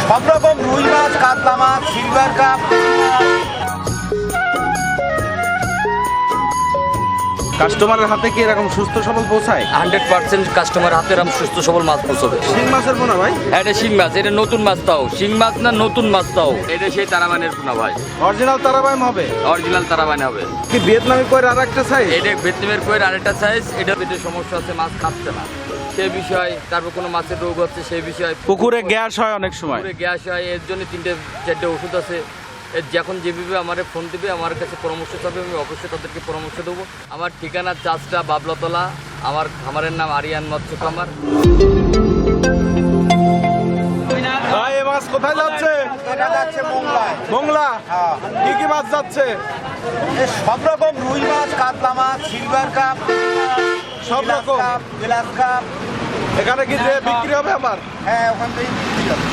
সব রকম রুই মাছ কাতলা মাছ সিলভার কাপ কাস্টমারের হাতে কি এরকম সুস্থ সবল পৌঁছায়? হান্ড্রেড পার্সেন্ট কাস্টমার হাতে এরকম সুস্থ সবল মাছ পৌঁছবে। শিং মাছের পোনা ভাই? এটা শিং মাছ এটা নতুন মাছ তাও। শিং মাছ না নতুন মাছ তাও। এটা সেই তারাবানের পোনা ভাই। অরিজিনাল তারাবাইম হবে? অরিজিনাল তারাবান হবে। কি ভিয়েতনামি কই আর একটা সাইজ এটা ভিতমের কোয়ের আরেকটা সাইজ এটা পেটে সমস্যা আছে মাছ খাচ্ছে না। সেই বিষয় তারপর কোনো মাছের রোগ হচ্ছে সেই বিষয়। পুকুরে গ্যাস হয় অনেক সময়। পুকুরে গ্যাস হয় এর জন্য তিনটে চারটে ওষুধ আছে। যখন যেভাবে আমার ফোন দেবে আমার কাছে পরামর্শ চাবে আমি অবশ্যই তাদেরকে পরামর্শ দেবো। আমার ঠিকানা চাষটা বাবলাতলা আমার খামারের নাম আরিয়ান মৎস্য খামার। এ মাছ কোথায় যাচ্ছে? এটা যাচ্ছে? মোংলায়। মোংলা? হ্যাঁ। কি কি মাছ যাচ্ছে? সব রকম রুই মাছ কাতলা মাছ সিলভার কাপ সব রকম? Cup glass cup. এখানে কি বিক্রি হবে আমার? হ্যাঁ ওখান থেকে বিক্রি হবে।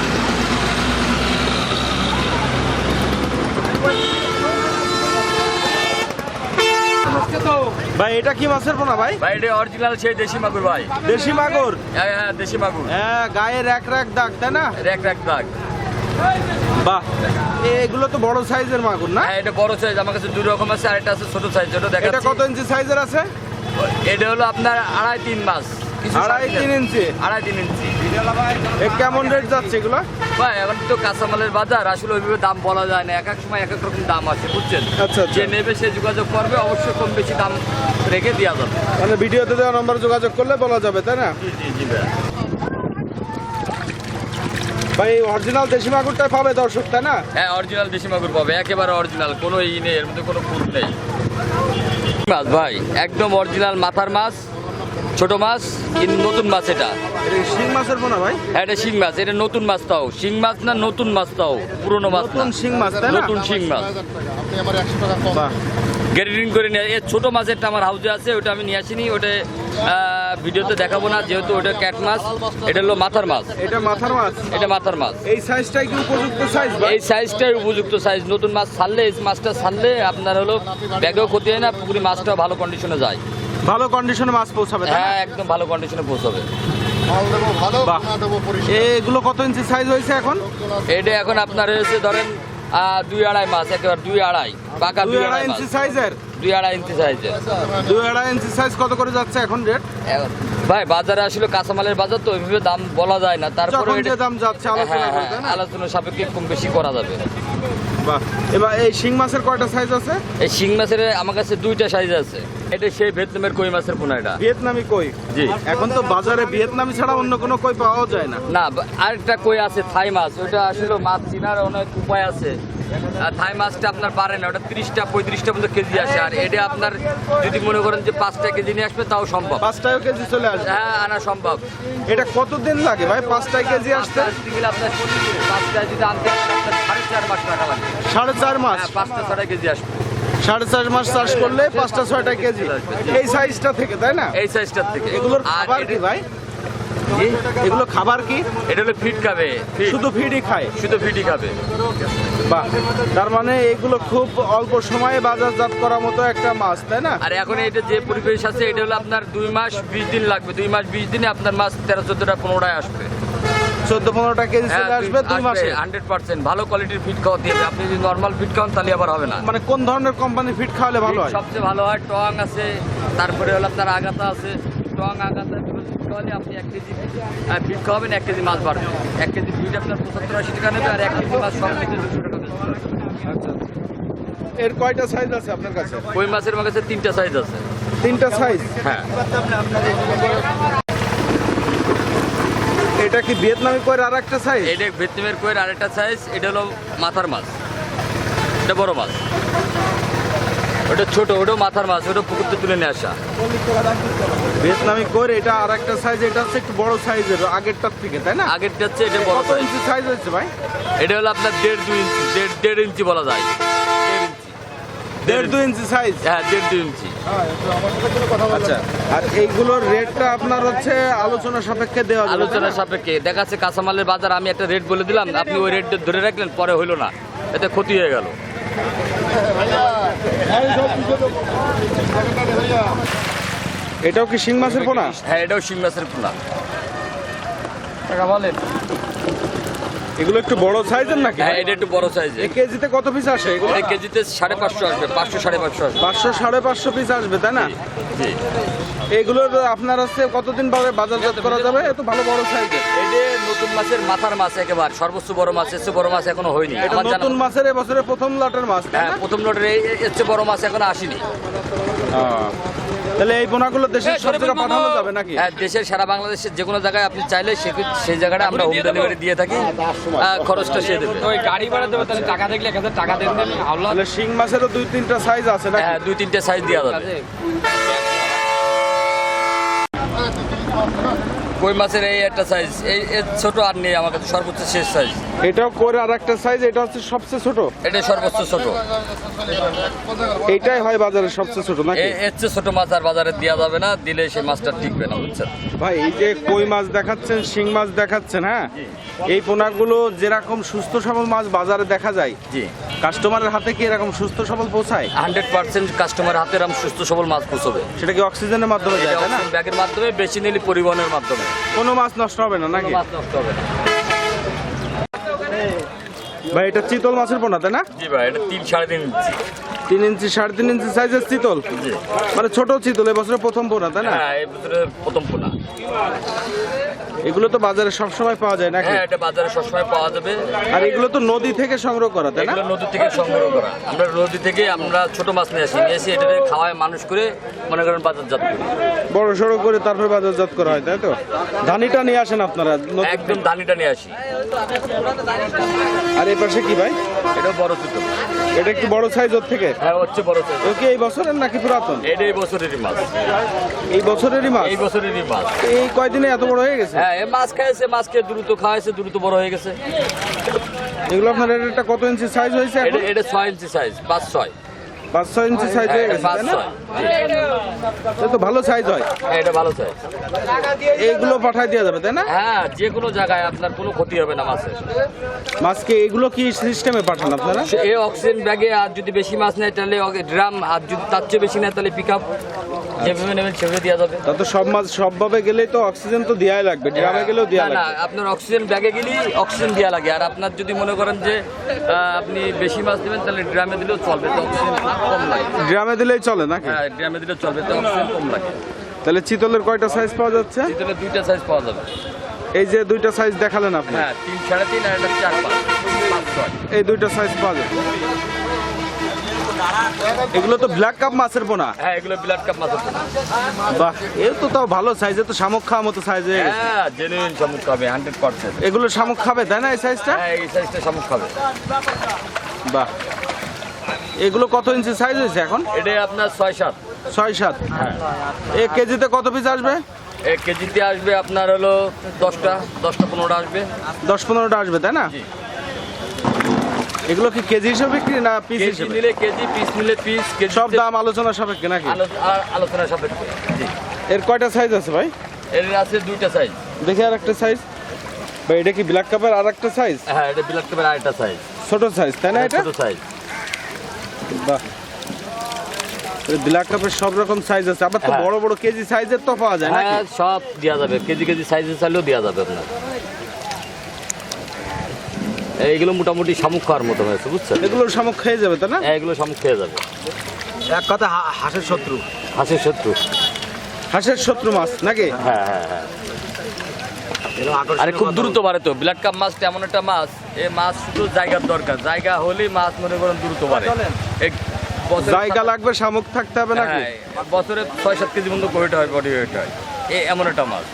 ভাই এটা কি মাছের পোনা ভাই? ভাই এটা অরিজিনাল সেই দেশি মাগুর ভাই। দেশি মাগুর? হ্যাঁ হ্যাঁ দেশি মাগুর। হ্যাঁ গায়ের এক রাখ দাগ তাই না? র্যাক র্যাক দাগ। বাহ এগুলো তো বড় সাইজের মাগুর না? হ্যাঁ এটা বড় সাইজ আমার কাছে দুই রকম আছে আরেকটা আছে ছোট সাইজ এটা কত ইঞ্চি সাইজের আছে? এটা হলো আপনার আড়াই তিন মাস। আড়াই তিন ইঞ্চি। আড়াই তিন ইঞ্চি। এ কেমন রেট যাচ্ছে এগুলো? ভাই এখন তো কাঁচামালের বাজার আসলে ওইভাবে দাম বলা যায় না। এক এক সময় এক এক রকম দাম আছে বুঝছেন? আচ্ছা, আচ্ছা। যে নেবে সে যোগাযোগ করবে অবশ্যই কম বেশি দাম রেখে দেওয়া যাবে। মানে ভিডিওতে দেওয়া নম্বর যোগাযোগ করলে বলা যাবে তাই না? জি জি জি ভাই ভাই অরিজিনাল দেশি মাগুরটাই পাবে দর্শক তাই না? হ্যাঁ অরিজিনাল দেশি মাগুর পাবে একেবারে অরিজিনাল কোনো ই নেই এর মধ্যে কোনো ফুল নেই। মাছ ভাই একদম অরিজিনাল মাথার মাছ। ছোট মাছ কিন্তু নতুন মাছ এটা? শিং মাছের পোনা ভাই? হ্যাঁ এটা শিং মাছ এটা নতুন মাছ তাও। শিং মাছ না নতুন মাছ তাও? পুরনো মাছ না? নতুন শিং মাছ নতুন শিং মাছ। গ্রেডিং করে নিয়ে এই ছোট মাছেরটা আমার হাউজে আছে ওটা আমি নিয়ে আসিনি ওটা ভিডিওতে দেখাবো না যেহেতু ওটা ক্যাট মাছ এটা হলো মাথার মাছ। এটা মাথার মাছ? এটা মাথার মাছ। এই সাইজটাই কি উপযুক্ত সাইজ এই সাইজটাই উপযুক্ত সাইজ নতুন মাছ ছাড়লে এই মাছটা ছাড়লে আপনার হলো ব্যাগেও ক্ষতি হয় না পুকুরি মাছটাও ভালো কন্ডিশনে যায়। ভালো কন্ডিশনে মাছ পৌঁছাবে হ্যাঁ একদম ভালো কন্ডিশনে পৌঁছাবে। এগুলো কত ইঞ্চি সাইজ হয়েছে এখন? এটা এখন আপনার হয়েছে ধরেন দুই আড়াই মাছ একেবারে দুই আড়াই পাকা দুই আড়াই ইঞ্চি সাইজের দুই আড়াই ইঞ্চি সাইজের দুই আড়াই ইঞ্চি সাইজ কত করে যাচ্ছে এখন রেট ভাই বাজারে আসলে কাঁচামালের বাজার তো ওইভাবে দাম বলা যায় না তারপরে দাম যাচ্ছে হ্যাঁ হ্যাঁ আলোচনা সাপেক্ষে কম বেশি করা যাবে। বাহ। এবার এই শিং মাছের কয়টা সাইজ আছে? এই শিং মাছের আমার কাছে দুইটা সাইজ আছে। এটা সেই ভিয়েতনামের কই মাছের পোনা এটা? ভিয়েতনামি কই? জি। এখন তো বাজারে ভিয়েতনামি ছাড়া অন্য কোনো কই পাওয়া যায় না। না আরেকটা কই আছে থাই মাছ। ওটা আসলে মাছ চিনার অনেক উপায় আছে। থাই মাছটা আপনার পারে না ওটা তিরিশটা পঁয়ত্রিশটা পর্যন্ত কেজি আসে। আর এটা আপনার যদি মনে করেন যে পাঁচটা কেজি নিয়ে আসবে তাও সম্ভব। পাঁচটায় কেজি চলে আসবে? হ্যাঁ আনা সম্ভব। এটা কতদিন লাগে ভাই পাঁচটায় কেজি আসতে? পাঁচটা আসতে গেলে আপনার পাঁচটা যদি আনতে আপনার সাড়ে চার মাস টাকা লাগবে। সাড়ে চার মাস? হ্যাঁ পাঁচটা ছটা কেজি আসবে। সাড়ে চার মাস চাষ করলে পাঁচটা ছয়টা কেজি। এই সাইজটা থেকে তাই না? এই সাইজটার থেকে। এগুলোর খাবার কি ভাই? এগুলো খাবার কি? এটা হলো ফিট খাবে। শুধু ফিডই খায়? শুধু ফিটই খাবে। বাহ তার মানে এগুলো খুব অল্প সময়ে বাজারজাত করার মতো একটা মাছ তাই না? আর এখন এটা যে পরিবেশ আছে এটা হলো আপনার দুই মাস বিশ দিন লাগবে। দুই মাস বিশ দিনে আপনার মাছ তেরো চোদ্দটা পনেরোটায় আসবে। চোদ্দ পনেরোটা কেজি চলে আসবে দুই মাসে? হান্ড্রেড পার্সেন্ট ভালো কোয়ালিটির ফিট খাওয়া দিয়ে আপনি যদি নর্মাল ফিট খাওয়ান তাহলে আবার হবে না। মানে কোন ধরনের কোম্পানি ফিট খাওয়ালে ভালো হয়? সবচেয়ে ভালো হয় টং আছে তারপরে হলো আপনার আগাতা আছে। টং আগাতা এগুলো ফিট খাওয়ালে আপনি এক কেজি ফিট খাওয়াবেন এক কেজি মাছ পারবেন এক কেজি ফিট আপনার পঁচাত্তর আশি টাকা নেবে আর এক কেজি মাছ সব থেকে দুশো টাকা আচ্ছা। এর কয়টা সাইজ আছে আপনার কাছে? কই মাছের আমার কাছে তিনটা সাইজ আছে। তিনটা সাইজ হ্যাঁ। এটা কি ভিয়েতনামি কয়ের আর একটা সাইজ এটা ভিতমের কোয়ের আরেকটা সাইজ এটা হলো মাথার মাছ। এটা বড় মাছ। ওটা ছোট ওটা মাথার মাছ ওটা পুকুরতে তুলে নিয়ে আসা। ভিয়েতনামি কয়ের এটা আর একটা সাইজ এটা হচ্ছে একটু বড় সাইজের আগেরটার থেকে তাই না? আগের হচ্ছে এটা বড় কত সাইজ ইঞ্চি সাইজ হচ্ছে ভাই? এটা হলো আপনার দেড় দুই ইঞ্চি দেড় দেড় ইঞ্চি বলা যায়। দেড় ইঞ্চি দেড় দুই ইঞ্চি সাইজ হ্যাঁ দেড় দুই ইঞ্চি আচ্ছা আর এইগুলোর রেটটা আপনার হচ্ছে আলোচনা সাপেক্ষে দেওয়া যাবে, তাই সাপেক্ষে। দেখা যাচ্ছে কাঁচামালের বাজার আমি একটা রেট বলে দিলাম আপনি ওই রেট ধরে রাখলেন পরে হইল না। এতে ক্ষতি হয়ে গেল। এটাও কি শিং মাছের পোনা? হ্যাঁ এটাও শিং মাছের পোনা। টাকা বলেন। এগুলো একটু বড় সাইজের নাকি? হ্যাঁ এটা একটু বড় সাইজে এ কেজিতে কত পিস আসে এগুলো? কেজিতে সাড়ে পাঁচশো আসবে পাঁচশো সাড়ে পাঁচশো আসবে। পাঁচশো সাড়ে পাঁচশো পিস আসবে তাই না? জি এগুলোর আপনার হচ্ছে কতদিন পরে বাজারজাত করা যাবে? এত ভালো বড় সাইজের। এটা নতুন মাছের মাথার মাছ একেবারে সর্বোচ্চ বড় মাছ চেয়ে বড় মাছ এখনও হয়নি। এটা নতুন মাছের এবছরে প্রথম লটের মাছ হ্যাঁ প্রথম লটের চেয়ে বড় মাছ এখনও আসেনি। হ্যাঁ। তাহলে এই পোনাগুলো দেশের সব জায়গায় পাঠানো যাবে নাকি? হ্যাঁ দেশের সারা বাংলাদেশের যে কোনো জায়গায় আপনি চাইলে সে- সেই জায়গাটা আমরা হোম ডেলিভারি দিয়ে থাকি। খরচটা সে দেবে। ওই গাড়ি ভাড়া দেবে তাহলে টাকা দেখলে এক হাজার টাকা দেন দেন আল্লাহ। তাহলে শিং মাছেরও দুই তিনটা সাইজ আছে না হ্যাঁ দুই তিনটা সাইজ দেওয়া যাবে। কই মাছের এই একটা সাইজ এই ছোট আর নেই আমার কাছে সর্বোচ্চ শেষ সাইজ এটাও করে আর একটা সাইজ এটা হচ্ছে সবচেয়ে ছোট। এটা সর্বোচ্চ ছোট। এইটাই হয় বাজারে সবচেয়ে ছোট নাকি? এর চেয়ে ছোট মাছ আর বাজারে দেওয়া যাবে না দিলে সেই মাছটা টিকবে না বুঝছেন? ভাই এই যে কই মাছ দেখাচ্ছেন শিং মাছ দেখাচ্ছেন হ্যাঁ? এই পোনাগুলো যেরকম সুস্থ সবল মাছ বাজারে দেখা যায় জি। কাস্টমারের হাতে কি এরকম সুস্থ সবল পৌঁছায়? হান্ড্রেড পার্সেন্ট কাস্টমার হাতে এরম সুস্থ সবল মাছ পৌঁছবে। সেটা কি অক্সিজেনের মাধ্যমে যায় না? ব্যাগের মাধ্যমে বেশি নিলে পরিবহনের মাধ্যমে। কোনো মাছ নষ্ট হবে না নাকি? মাছ নষ্ট হবে না। ভাই এটা চিতল মাছের পোনা তাই না? জি ভাই এটা তিন সাড়ে তিন ইঞ্চি। তিন ইঞ্চি সাড়ে তিন ইঞ্চি সাইজের চিতল? মানে ছোট চিতল এবছরে প্রথম পোনা তাই না? হ্যাঁ এই প্রথম পোনা। এগুলো তো বাজারে সবসময় পাওয়া যায় নাকি? হ্যাঁ এটা বাজারে সবসময় পাওয়া যাবে। আর এগুলো তো নদী থেকে সংগ্রহ করা তাই না? এগুলো নদী থেকে সংগ্রহ করা। আমরা নদী থেকে আমরা ছোট মাছ নিয়ে আসি নিয়ে এসে এটাকে খাওয়ায় মানুষ করে মনে করেন বাজারজাত করি। বড় সড়ো করে তারপর বাজারজাত করা হয় তাই তো? ধানিটা নিয়ে আসেন আপনারা একদম ধানিটা নিয়ে আসি। আর এই পাশে কি ভাই? এটা বড় ছোট এটা একটু বড় সাইজ ওর থেকে? হ্যাঁ হচ্ছে বড় ছোট ও কি এই বছরের নাকি পুরাতন? এটা এই বছরেরই মাছ। এই বছরেরই মাছ? এই বছরেরই মাছ। এই কয়দিনে এত বড় হয়ে গেছে? হ্যাঁ মাছ খাইছে মাছকে দ্রুত খাওয়াইছে দ্রুত বড় হয়ে গেছে। এগুলো আপনার এটা কত ইঞ্চি সাইজ হয়েছে এটা এটা ছয় ইঞ্চি সাইজ পাঁচ ছয়। পাঁচ ছয় ইঞ্চি সাইজ হ্যাঁ, গেছে তাই না। এটা তো ভালো সাইজ হয়। হ্যাঁ, এটা ভালো সাইজ এইগুলো পাঠাই দেওয়া যাবে তাই না? হ্যাঁ যে কোনো জায়গায় আপনার কোনো ক্ষতি হবে না মাছের। মাছকে এগুলো কি সিস্টেমে পাঠান আপনারা? এই অক্সিজেন ব্যাগে আর যদি বেশি মাছ নেয় তাহলে ড্রাম আর যদি তার চেয়ে বেশি নেয় তাহলে পিক আপ যেভাবে নেবেন সেভাবে দেওয়া যাবে। তা তো সব মাছ সবভাবে গেলেই তো অক্সিজেন তো দেওয়াই লাগবে ড্রামে গেলেও দেওয়া না, না আপনার অক্সিজেন ব্যাগে গেলেই অক্সিজেন দেওয়া লাগে। আর আপনার যদি মনে করেন যে আপনি বেশি মাছ নেবেন তাহলে ড্রামে দিলেও চলবে তো অক্সিজেন কম লাগে। ড্রামে দিলেই চলে নাকি? হ্যাঁ ড্রামে দিলেও চলবে তো অক্সিজেন কম লাগে। তাহলে চিতলের কয়টা সাইজ পাওয়া যাচ্ছে? দুইটা সাইজ পাওয়া যাবে। এই যে দুইটা সাইজ দেখালেন আপনি? হ্যাঁ তিন সাড়ে তিন আর একটা চার পাঁচ পাঁচ এই দুইটা সাইজ পাওয়া যাবে। এগুলো তো ব্ল্যাক কাপ মাছের পোনা। হ্যাঁ এগুলো ব্লাড কাপ মাছ আছে বাহ এ তো তাও ভালো সাইজ তো শামুক খাওয়ার মতো সাইজ হয়ে গেছে। হ্যাঁ জেনুইন শামুক খাবে হান্ড্রেড পার্সেন্ট এগুলো শামুক খাবে তাই না এই সাইজটা হ্যাঁ এই সাইজটা শামুক খাবে। বাহ এগুলো কত ইঞ্চি সাইজ হয়েছে এখন? এটা আপনার ছয় সাত। ছয় সাত। এ কেজিতে কত পিস আসবে? এক কেজিতে আসবে আপনার হলো দশটা দশটা পনেরোটা আসবে। দশ পনেরোটা আসবে তাই না। এগুলো কি কেজি হিসেবে বিক্রি না পিস হিসেবে? নিলে কেজি পিস নিলে পিস সব দাম আলোচনা সাপেক্ষে নাকি? আলোচনা সাপেক্ষে। এর কয়টা সাইজ আছে ভাই? এর আছে দুইটা সাইজ দেখি আর একটা সাইজ ভাই এটা কি ব্ল্যাক কাপের আর একটা সাইজ হ্যাঁ এটা বিলাট কাপের আরেকটা সাইজ ছোট সাইজ তাই না এটা? ছোট সাইজ বাহ। ব্ল্যাক কাপের সব রকম সাইজ আছে। আবার তো হ্যাঁ। বড় বড় কেজি সাইজের তো পাওয়া যায় না হ্যাঁ সব দেওয়া যাবে। কেজি কেজি সাইজে চাইলেও দেওয়া যাবে আপনার। এইগুলো মোটামুটি শামুক খাওয়ার মতো হয়েছে বুঝছেন? এগুলো শামুক খেয়ে যাবে তাই না? হ্যাঁ, এগুলো শামুক খেয়ে যাবে। এক কথা হাঁসের শত্রু। হাঁসের শত্রু। হাঁসের শত্রু মাছ নাকি? হ্যাঁ হ্যাঁ হ্যাঁ। আরে খুব দ্রুত বাড়ে তো। ব্লাড কাপ মাছটা এমন একটা মাছ এই মাছ শুধু জায়গার দরকার। জায়গা হলেই মাছ মনে করেন দ্রুত বাড়ে। জায়গা লাগবে শামুক থাকতে হবে নাকি? হ্যাঁ, বছরে ছয় সাত কেজি মতো ওয়েট হয় বডি ওয়েট হয়। এই এমন একটা মাছ।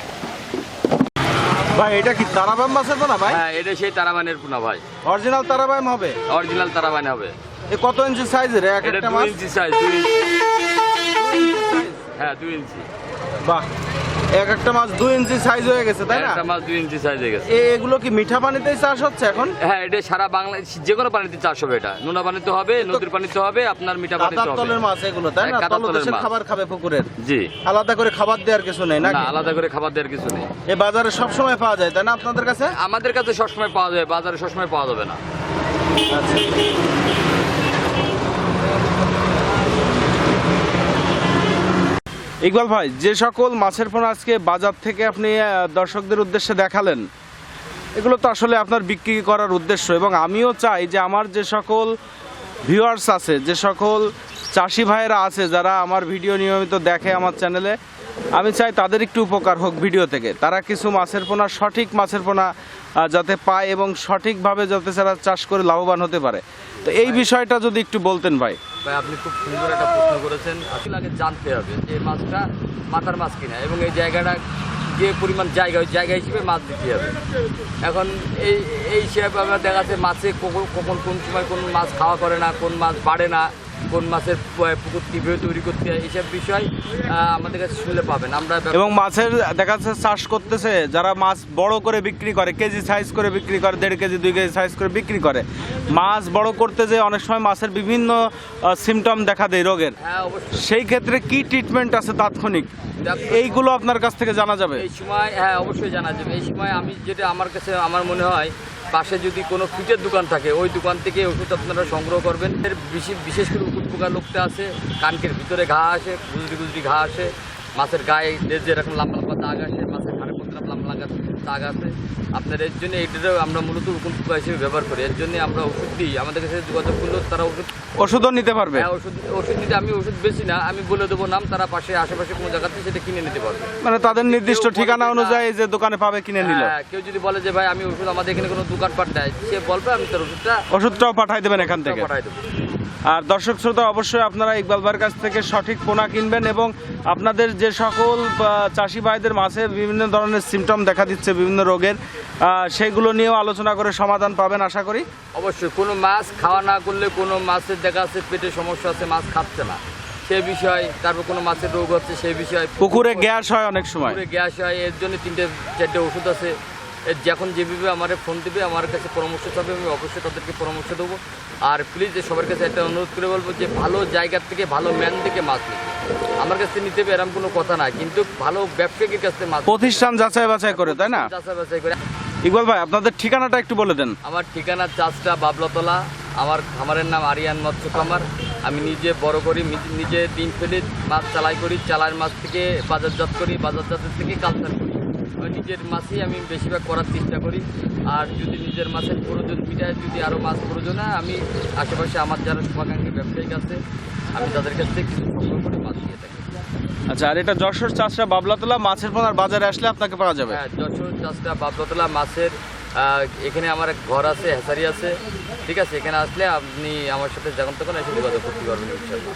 ভাই এটা কি তারাবাম মাছের না ভাই? হ্যাঁ এটা সেই তারাবানের পোনা ভাই। অরিজিনাল তারাবাম হবে? অরিজিনাল তারাবান হবে। এ কত ইঞ্চি সাইজের এক একটা মাছ? ইঞ্চি সাইজ হ্যাঁ দুই ইঞ্চি। বাহ। এক একটা মাছ দুই ইঞ্চি সাইজ হয়ে গেছে তাই না? একটা মাছ দুই ইঞ্চি সাইজ হয়ে গেছে। এগুলো কি মিঠা পানিতেই চাষ হচ্ছে এখন? হ্যাঁ এটা সারা বাংলাদেশ যে কোনো পানিতে চাষ হবে এটা। নোনা পানিতে হবে নদীর পানিতে হবে আপনার মিঠা পানিতে হবে। তলের মাছ এগুলো তাই না? হ্যাঁ, তলদেশের। খাবার খাবে পুকুরের। জি। আলাদা করে খাবার দেওয়ার কিছু নেই না আলাদা করে খাবার দেওয়ার কিছু নেই। এ বাজারে সব সময় পাওয়া যায় তাই না আপনাদের কাছে? আমাদের কাছে সবসময় পাওয়া যায় বাজারে সবসময় পাওয়া যাবে না। ইকবাল ভাই, যে সকল মাছের পোনা আজকে বাজার থেকে আপনি দর্শকদের উদ্দেশ্যে দেখালেন, এগুলো তো আসলে আপনার বিক্রি করার উদ্দেশ্য এবং আমিও চাই যে আমার যে সকল ভিউয়ার্স আছে, যে সকল চাষি ভাইয়েরা আছে, যারা আমার ভিডিও নিয়মিত দেখে আমার চ্যানেলে আমি চাই তাদের একটু উপকার হোক ভিডিও থেকে। তারা কিছু মাছের পোনা, সঠিক মাছের পোনা যাতে পায় এবং সঠিকভাবে যাতে তারা চাষ করে লাভবান হতে পারে। তো এই বিষয়টা যদি একটু বলতেন ভাই। ভাই, আপনি খুব সুন্দর একটা প্রশ্ন করেছেন। আসলে আগে জানতে হবে যে মাছটা মাথার মাছ কিনা এবং এই জায়গাটা যে পরিমাণ জায়গা, ওই জায়গা হিসেবে মাছ দিতে হবে। এখন এই এই হিসেবে আমরা দেখা যাচ্ছে মাছে কখন, কোন সময় কোন মাছ খাওয়া করে না, কোন মাছ বাড়ে না। কোন মাছের পুকুর কীভাবে তৈরি করতে হয় এইসব বিষয় আমাদের কাছে শুনলে পাবেন। আমরা এবং মাছের দেখা যাচ্ছে চাষ করতেছে যারা মাছ বড় করে বিক্রি করে কেজি সাইজ করে বিক্রি করে দেড় কেজি দুই কেজি সাইজ করে বিক্রি করে মাছ বড় করতে যে অনেক সময় মাছের বিভিন্ন সিমটম দেখা দেয় রোগের। হ্যাঁ সেই ক্ষেত্রে কি ট্রিটমেন্ট আছে তাৎক্ষণিক? এইগুলো আপনার কাছ থেকে জানা যাবে। এই সময় হ্যাঁ অবশ্যই জানা যাবে। এই সময় আমি যেটা আমার কাছে আমার মনে হয় পাশে যদি কোনো ফিটের দোকান থাকে, ওই দোকান থেকে ওষুধ আপনারা সংগ্রহ করবেন। এর বিশেষ- বিশেষ করে উকুট পোকার লোকটা আছে, কানকের ভিতরে ঘা আসে, গুজরি গুজরি ঘা আসে, মাছের গায়ে যেরকম লম্বা লম্বা দাগ আসে মাছের ঘাড়ে মধ্যে লম্বা লম্বা দাগ আছে। আপনার এর জন্য এইটাও আমরা মূলত পোকা হিসেবে ব্যবহার করি। এর জন্য আমরা ওষুধ দিই। আমাদের কাছে যোগাযোগ করলেও তারা ওষুধ ওষুধও নিতে পারবে। হ্যাঁ ওষুধ ওষুধ নিতে আমি ওষুধ বেশি না আমি বলে দেবো নাম তারা পাশে আশেপাশে কোনো জায়গাতে সেটা কিনে নিতে পারবে। মানে তাদের নির্দিষ্ট ঠিকানা অনুযায়ী যে দোকানে পাবে কিনে নিল। হ্যাঁ, কেউ যদি বলে যে ভাই আমি ওষুধ আমাদের এখানে কোনো দোকানপাট দেয় সে বলবে আমি তার ওষুধটা ওষুধটাও পাঠাই দেবেন এখান থেকে। পাঠাই দেবো। আর দর্শক শ্রোতা অবশ্যই আপনারা ইকবাল ভাইয়ের কাছ থেকে সঠিক পোনা কিনবেন এবং আপনাদের যে সকল চাষি ভাইদের মাছে বিভিন্ন ধরনের সিমটম দেখা দিচ্ছে বিভিন্ন রোগের সেগুলো নিয়েও আলোচনা করে সমাধান পাবেন আশা করি। অবশ্যই কোনো মাছ খাওয়া না করলে কোনো মাছের দেখা আছে পেটে সমস্যা আছে মাছ খাচ্ছে না। সে বিষয় তারপর কোনো মাছের রোগ হচ্ছে সেই বিষয়। পুকুরে গ্যাস হয় অনেক সময়। পুকুরে গ্যাস হয় এর জন্য তিনটে চারটে ওষুধ আছে। যখন যেভাবে আমার ফোন দিবে আমার কাছে পরামর্শ চাবে আমি অবশ্যই তাদেরকে পরামর্শ দেবো। আর প্লিজ সবার কাছে একটা অনুরোধ করে বলব যে ভালো জায়গার থেকে ভালো ম্যান থেকে মাছ নিতে। আমার কাছে নিতে হবে এরকম কোনো কথা না কিন্তু ভালো ব্যবসায়ীর কাছ মাছ প্রতিষ্ঠান যাচাই বাছাই করে তাই না? যাচাই বাছাই করে। ইকবাল ভাই আপনাদের ঠিকানাটা একটু বলে দেন। আমার ঠিকানা চাষটা বাবলাতলা। আমার খামারের নাম আরিয়ান মৎস্য খামার। আমি নিজে বড় করি নিজে দিন ফেলে মাছ চালাই করি চালার মাছ থেকে বাজারজাত করি বাজারজাতের থেকে কালচার করি। নিজের মাছই আমি বেশিরভাগ করার চেষ্টা করি। আর যদি নিজের মাছের প্রয়োজন মিটায় যদি আরও মাছ প্রয়োজন হয় আমি আশেপাশে আমার যারা শুভাকাঙ্ক্ষী ব্যবসায়িক আছে আমি তাদের কাছ থেকে কিছু সংগ্রহ করে মাছ দিয়ে থাকি। আচ্ছা আর এটা যশোর চাষরা বাবলাতলা মাছের পোনার বাজারে আসলে আপনাকে পাওয়া যাবে? হ্যাঁ যশোর চাষটা বাবলাতলা মাছের এখানে আমার এক ঘর আছে হ্যাসারি আছে। ঠিক আছে এখানে আসলে আপনি আমার সাথে যখন তখন এসে যোগাযোগ করতে পারবেন ইনশাল্লাহ